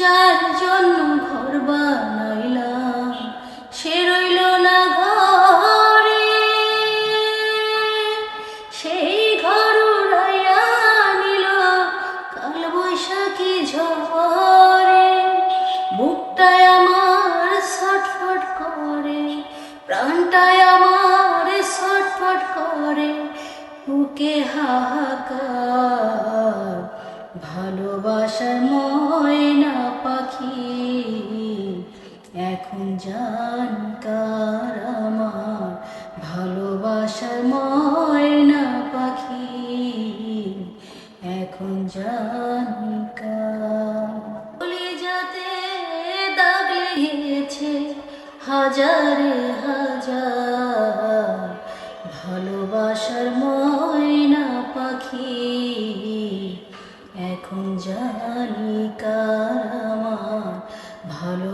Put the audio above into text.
যার জন্য ঘর বানাইলাম, সে রইল না ঘরে। সেই ঘর উড়াইয়া নিল কাল বৈশাখী ঝরে বুকটায় আমার ছটফট করে, প্রাণটায় আমার ছটফট করে, বুকে হাহাকার ভালোবাসার ময়না পাখি, এখন জানকার আমার ভালোবাসার ময়না পাখি, এখন জানকার বলি যাতে দাগ লেগেছে হাজারে হাজার, ভালোবাসার ময়না পাখি, এখন জানি কার। আমার